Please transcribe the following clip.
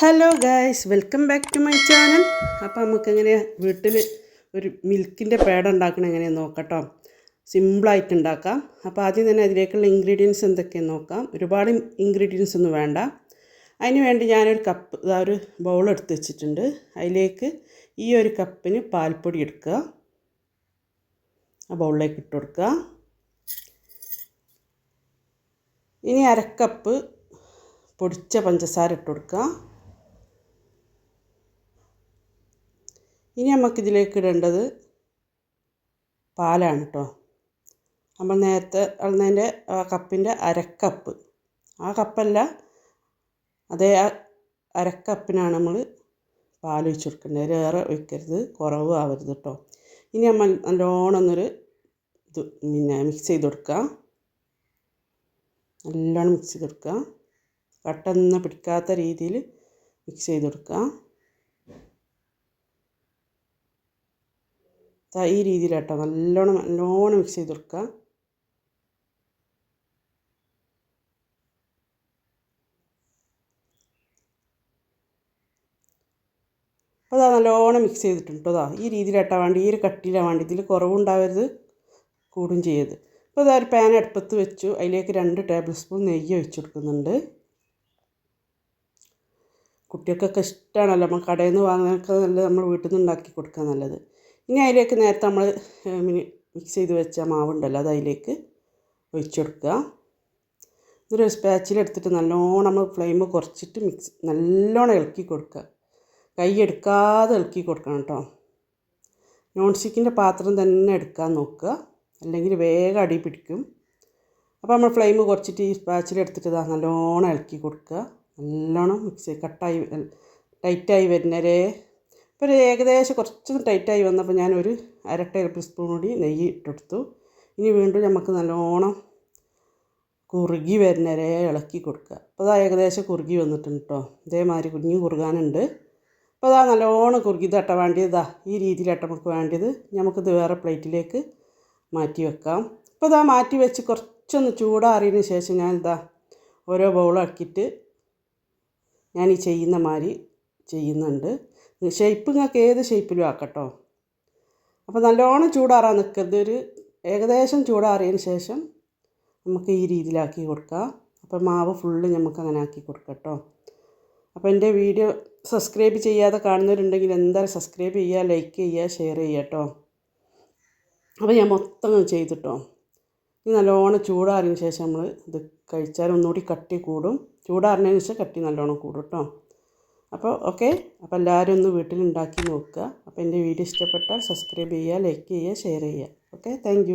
Hello guys welcome back to my channel അപ്പോൾ നമുക്ക് എങ്ങനെ വീട്ടിൽ ഒരു മിൽക്കിന്റെ പേട ഉണ്ടാക്കണം എങ്ങനെയാണ് നോക്കട്ടോ. സിമ്പിളായിട്ട് ഉണ്ടാക്കാം. അപ്പോൾ ആദ്യം തന്നെ അതിലേക്കുള്ള ഇൻഗ്രീഡിയൻസ് എന്തൊക്കെയെന്ന് നോക്കാം. ഒരുപാട് ഇൻഗ്രീഡിയൻസ് ഒന്നും വേണ്ട. അതിന് വേണ്ടി ഞാനൊരു കപ്പ് ഇതാ ഒരു ബൗൾ എടുത്ത് വെച്ചിട്ടുണ്ട്. അതിലേക്ക് ഈ ഒരു കപ്പിന് പാൽപ്പൊടി എടുക്കുക. ആ ബൗളിലേക്ക് ഇട്ട് കൊടുക്കുക. ഇനി അരക്കപ്പ് പൊടിച്ച പഞ്ചസാര ഇട്ട് കൊടുക്കുക. ഇനി നമുക്കിതിലേക്ക് ഇടേണ്ടത് പാലാണ് കേട്ടോ നമ്മൾ നേരത്തെ അളന്നതിന്റെ ആ കപ്പിന്റെ അരക്കപ്പ്. ആ കപ്പല്ല അതേ അരക്കപ്പിനാണ് നമ്മൾ പാൽ ഒഴിച്ച് കൊടുക്കേണ്ടത്. ഏറെ ഒഴിക്കരുത് കുറവ് ആവരുത് കേട്ടോ ഇനി നമ്മൾ നല്ലോണം ഒന്നൊരു ഇത് പിന്നെ മിക്സ് ചെയ്ത് കൊടുക്കുക നല്ലോണം മിക്സ് ചെയ്ത് കൊടുക്കുക കട്ടൊന്നും പിടിക്കാത്ത രീതിയിൽ മിക്സ് ചെയ്ത് കൊടുക്കുക ഈ രീതിയിലാട്ടോ നല്ലോണം നല്ലോണം മിക്സ് ചെയ്ത് കൊടുക്കുക. അപ്പോൾ അതാ നല്ലോണം മിക്സ് ചെയ്തിട്ടുണ്ട് അതാ ഈ രീതിയിലാട്ടാ വേണ്ടി ഈ ഒരു കട്ടിയിലാണ് വേണ്ടി ഇതിൽ കുറവുണ്ടാവരുത് കൂടും ചെയ്യരുത്. അപ്പോൾ അതാ ഒരു പാൻ അടുപ്പത്ത് വെച്ചു. അതിലേക്ക് രണ്ട് ടേബിൾ സ്പൂൺ നെയ്യ് ഒഴിച്ചു കൊടുക്കുന്നുണ്ട്. കുട്ടികൾക്കൊക്കെ ഇഷ്ടമാണല്ലോ നമ്മൾ കടയിൽ നിന്ന് വാങ്ങുന്നതൊക്കെ നല്ലത് നമ്മൾ വീട്ടിൽ നിന്ന് ഉണ്ടാക്കി കൊടുക്കാൻ നല്ലത്. ഇനി അതിലേക്ക് നേരത്തെ നമ്മൾ മിക്സ് ചെയ്ത് വെച്ച മാവുണ്ടല്ലോ അത് അതിലേക്ക് ഒഴിച്ചു കൊടുക്കുക ഇതൊരു സ്പാച്ചിലെടുത്തിട്ട് നല്ലോണം നമ്മൾ ഫ്ലെയിം കുറച്ചിട്ട് മിക്സ് നല്ലോണം ഇളക്കി കൊടുക്കുക. കൈ എടുക്കാതെ ഇളക്കി കൊടുക്കണം കേട്ടോ. നോൺ സ്റ്റിക്കിന്റെ പാത്രം തന്നെ എടുക്കാൻ നോക്കുക. അല്ലെങ്കിൽ വേഗം അടി പിടിക്കും. അപ്പോൾ നമ്മൾ ഫ്ലെയിം കുറച്ചിട്ട് ഈ സ്പാച്ചിലെടുത്തിട്ട് നല്ലോണം ഇളക്കി കൊടുക്കുക. നല്ലോണം മിക്സ് കട്ടായി ടൈറ്റായി വരുന്നവരെ ഇപ്പോൾ ഒരു ഏകദേശം കുറച്ച് ടൈറ്റായി വന്നപ്പോൾ ഞാൻ ഒരു അര ടേബിൾ സ്പൂൺ കൂടി നെയ്യ് ഇട്ടെടുത്തു. ഇനി വീണ്ടും നമുക്ക് നല്ലോണം കുറുകി വരുന്നരെ ഇളക്കി കൊടുക്കുക. അപ്പോൾ അതാ ഏകദേശം കുറുകി വന്നിട്ടുണ്ട് കേട്ടോ ഇതേമാതിരി കുഞ്ഞു കുറുകാനുണ്ട്. അപ്പോൾ അതാ നല്ലോണം കുറുകി. തട്ട വേണ്ടിയതാ ഈ രീതിയിലട്ട നമുക്ക് വേണ്ടിയത് നമുക്കിത് വേറെ പ്ലേറ്റിലേക്ക് മാറ്റി വെക്കാം. അപ്പോൾ ഇതാ മാറ്റി വെച്ച് കുറച്ചൊന്ന് ചൂടാറിയതിന് ശേഷം ഞാൻ ഇതാ ഓരോ ബൗളാക്കിയിട്ട് ഞാൻ ഈ ചെയ്യുന്ന മാതിരി ചെയ്യുന്നുണ്ട്. ഷേപ്പ് നിങ്ങൾക്ക് ഏത് ഷേപ്പിലും ആക്കട്ടോ. അപ്പോൾ നല്ലോണം ചൂടാറാൻ നിൽക്കരുത് ഒരു ഏകദേശം ചൂടാറിയതിന് ശേഷം നമുക്ക് ഈ രീതിയിലാക്കി കൊടുക്കാം. അപ്പോൾ മാവ് ഫുള്ള് നമുക്ക് അങ്ങനെ ആക്കി കൊടുക്കട്ടോ. കേട്ടോ അപ്പോൾ എന്റെ വീഡിയോ സബ്സ്ക്രൈബ് ചെയ്യാതെ കാണുന്നവരുണ്ടെങ്കിൽ എന്തായാലും സബ്സ്ക്രൈബ് ചെയ്യുക ലൈക്ക് ചെയ്യുക ഷെയർ ചെയ്യുക കേട്ടോ അപ്പോൾ ഞാൻ മൊത്തം ചെയ്തിട്ടോ. ഈ നല്ലോണം ചൂടാറിയതിന് ശേഷം നമ്മൾ ഇത് കഴിച്ചാൽ ഒന്നുകൂടി കട്ടി കൂടും. ചൂടാറിനതിന് ശേഷം കട്ടി നല്ലോണം കൂടും കേട്ടോ അപ്പോൾ ഓക്കെ അപ്പോൾ എല്ലാവരും ഒന്ന് വീട്ടിൽ ഉണ്ടാക്കി നോക്കുക. അപ്പോൾ എന്റെ വീഡിയോ ഇഷ്ടപ്പെട്ടാൽ സബ്സ്ക്രൈബ് ചെയ്യുക ലൈക്ക് ചെയ്യുക ഷെയർ ചെയ്യുക. Okay thank